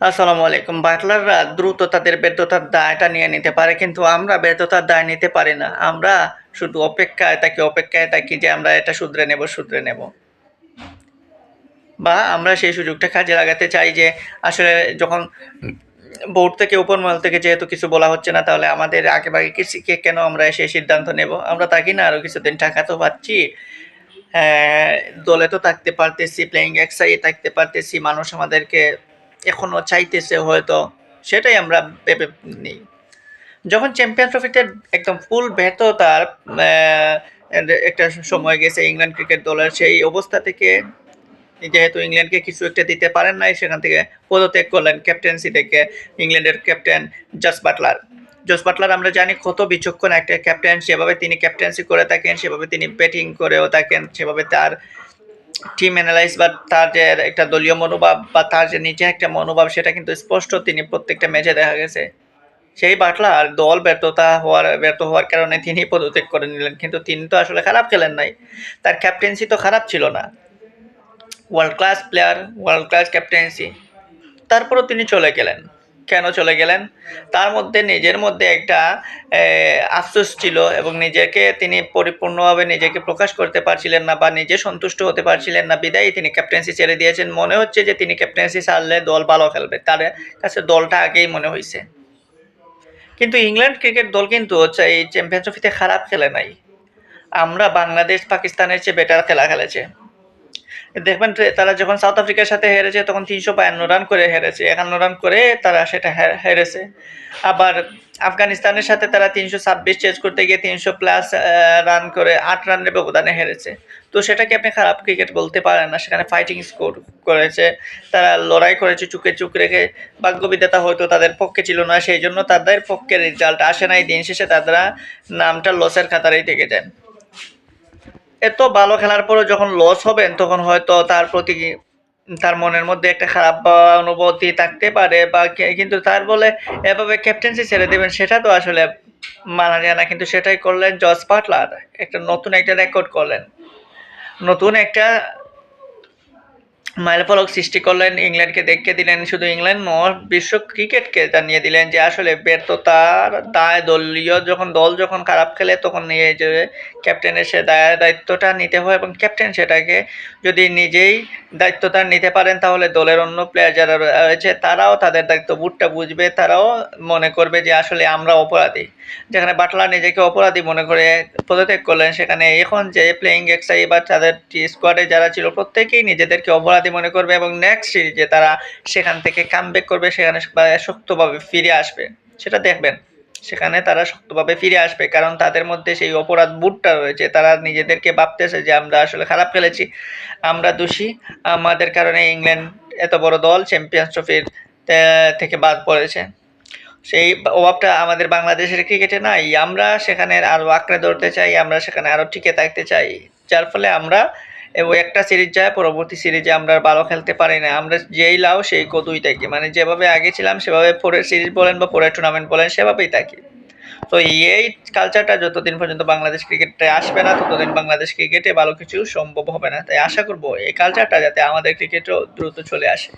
আসসালামু আলাইকুম। বাটলাররা দ্রুত তাদের ব্যর্থতার দায়টা নিয়ে নিতে পারে কিন্তু আমরা ব্যর্থতার দায় নিতে পারি না। আমরা শুধু অপেক্ষায় থাকি অপেক্ষায় থাকি যে আমরা এটা শুধরে নেব শুধরে নেব। বা আমরা সেই সুযোগটা কাজে লাগাতে চাই যে আসলে যখন বোর্ড থেকে উপর মহল থেকে যেহেতু কিছু বলা হচ্ছে না তাহলে আমাদের আগে ভাগে কৃষিকে কেন আমরা সেই সিদ্ধান্ত নেব? আমরা থাকি না আরও কিছুদিন টাকা তো পাচ্ছি। হ্যাঁ, দলে তো থাকতে পারতেছি প্লেয়িং এক্সাই থাকতে পারতেছি মানুষ আমাদেরকে এখনও চাইতেছে হয়তো, সেটাই আমরা ভেবে নিই। যখন চ্যাম্পিয়ন ট্রফিতে একদম ফুল ব্যর্থতার একটা সময় গেছে ইংল্যান্ড ক্রিকেট দলের, সেই অবস্থা থেকে যেহেতু ইংল্যান্ডকে কিছু একটা দিতে পারেন নাই, সেখান থেকে পদত্যাগ করলেন ক্যাপ্টেন্সি থেকে ইংল্যান্ডের captain Jos Buttler Jos Buttler আমরা জানি কত বিচক্ষণ একটা ক্যাপ্টেন সেভাবে তিনি ক্যাপ্টেন্সি করে থাকেন, সেভাবে তিনি ব্যাটিং করেও থাকেন, সেভাবে তার টিম অ্যানালাইজ বা তার যে একটা দলীয় মনোভাব বা তার যে নিজে একটা মনোভাব, সেটা কিন্তু স্পষ্ট তিনি প্রত্যেকটা ম্যাচে দেখা গেছে। সেই বাটলার দল ব্যর্থতা হওয়ার, ব্যর্থ হওয়ার কারণে তিনি পদত্যাগ করে নিলেন। কিন্তু তিনি তো আসলে খারাপ খেলেন নাই। তার ক্যাপ্টেন্সি তো খারাপ ছিল না। World class player world class captaincy তারপরও তিনি চলে গেলেন। কেন চলে গেলেন? তার মধ্যে নিজের মধ্যে একটা আফসোস ছিল এবং নিজেকে তিনি পরিপূর্ণভাবে নিজেকে প্রকাশ করতে পারছিলেন না বা নিজে সন্তুষ্ট হতে পারছিলেন না। বিদায়ী তিনি ক্যাপ্টেন্সি ছেড়ে দিয়েছেন। মনে হচ্ছে যে তিনি ক্যাপ্টেন্সি ছাড়লে দল ভালো খেলবে। তার কাছে দলটা আগেই মনে হয়েছে কিন্তু ইংল্যান্ড ক্রিকেট দল কিন্তু হচ্ছে এই চ্যাম্পিয়ন ট্রফিতে খারাপ খেলে নাই। আমরা বাংলাদেশ পাকিস্তানের চেয়ে বেটার খেলা খেলেছে। দেখবেন তারা যখন সাউথ আফ্রিকার সাথে হেরেছে, তখন তিনশো বায়ান্ন রান করে হেরেছে। একান্ন রান করে তারা সেটা হেরেছে। আবার আফগানিস্তানের সাথে তারা তিনশো ছাব্বিশ চেজ করতে গিয়ে তিনশো প্লাস রান করে আট রানের ব্যবধানে হেরেছে। তো সেটাকে আপনি খারাপ ক্রিকেট বলতে পারেন না। সেখানে ফাইটিং স্কোর করেছে, তারা লড়াই করেছে, চুকে চুক রেখে। ভাগ্যবিধাতা হয়তো তাদের পক্ষে ছিল না, সেই জন্য তাদের পক্ষে রেজাল্ট আসে নাই। দিন শেষে তারা নামটা লসের খাতারেই থেকে যায়। এত ভালো খেলার পরে যখন লস হবেন, তখন হয়তো তার প্রতি তার মনের মধ্যে একটা খারাপ অনুভূতি থাকতে পারে বা কিন্তু তার বলে এভাবে ক্যাপ্টেন্সি ছেড়ে দেবেন, সেটা তো আসলে মানা যায় না, কিন্তু সেটাই করলেন জস পাটলার একটা নতুন একটা রেকর্ড করলেন। নতুন একটা মাইলফলক সৃষ্টি করলেন, ইংল্যান্ডকে দেখে দিলেন শুধু ইংল্যান্ড নয়, বিশ্ব ক্রিকেটকে জানিয়ে দিলেন যে আসলে ব্যর্থতার দায় দলীয় যখন দল যখন খারাপ খেলে তখন এই যে ক্যাপ্টেনের সে দায়, দায়িত্বটা নিতে হয় এবং ক্যাপ্টেন সেটাকে যদি নিজেই দায়িত্বটা নিতে পারেন তাহলে দলের অন্য প্লেয়ার যারা রয়েছে তারাও তাদের দায়িত্ব বুটটা বুঝবে, তারাও মনে করবে যে আসলে আমরা অপরাধী। যেখানে বাটলা নিজেকে অপরাধী মনে করে পদত্যাগ করলেন, সেখানে এখন যে প্লেয়িং এক্সাই বা তাদের স্কোয়াডে যারা ছিল প্রত্যেকেই নিজেদেরকে অপরাধী মনে করবে এবং নেক্সট সিরিজে তারা সেখান থেকে কামব্যাক করবে, সেখানে শক্তভাবে ফিরে আসবে। সেটা দেখবেন। সেখানে তারা শক্তভাবে ফিরে আসবে। কারণ তাদের মধ্যে সেই অপরাধ বুটটা রয়েছে। তারা নিজেদেরকে ভাবতেছে যে, আমরা আসলে খারাপ খেলেছি। আমরা দোষী। আমাদের কারণে ইংল্যান্ড এত বড় দল চ্যাম্পিয়ন্স ট্রফির থেকে বাদ পড়েছে। সেই অভাবটা আমাদের বাংলাদেশের ক্রিকেটে নাই। আমরা সেখানে আরও আঁকড়ে ধরতে চাই। আমরা সেখানে আরও টিকে থাকতে চাই। যার ফলে আমরা ওই একটা সিরিজ যায়, পরবর্তী সিরিজে আমরা ভালো খেলতে পারি না। আমরা যেই লাও, সেই কদুই থাকি। মানে যেভাবে আগে ছিলাম, সেভাবে পরের সিরিজ বলেন বা পরের টুর্নামেন্ট বলেন, সেভাবেই থাকি। তো এই কালচারটা যতদিন পর্যন্ত বাংলাদেশ ক্রিকেটে আসবে না, ততদিন বাংলাদেশ ক্রিকেটে ভালো কিছু সম্ভব হবে না। তাই আশা করব এই কালচারটা যাতে আমাদের ক্রিকেটেও দ্রুত চলে আসে।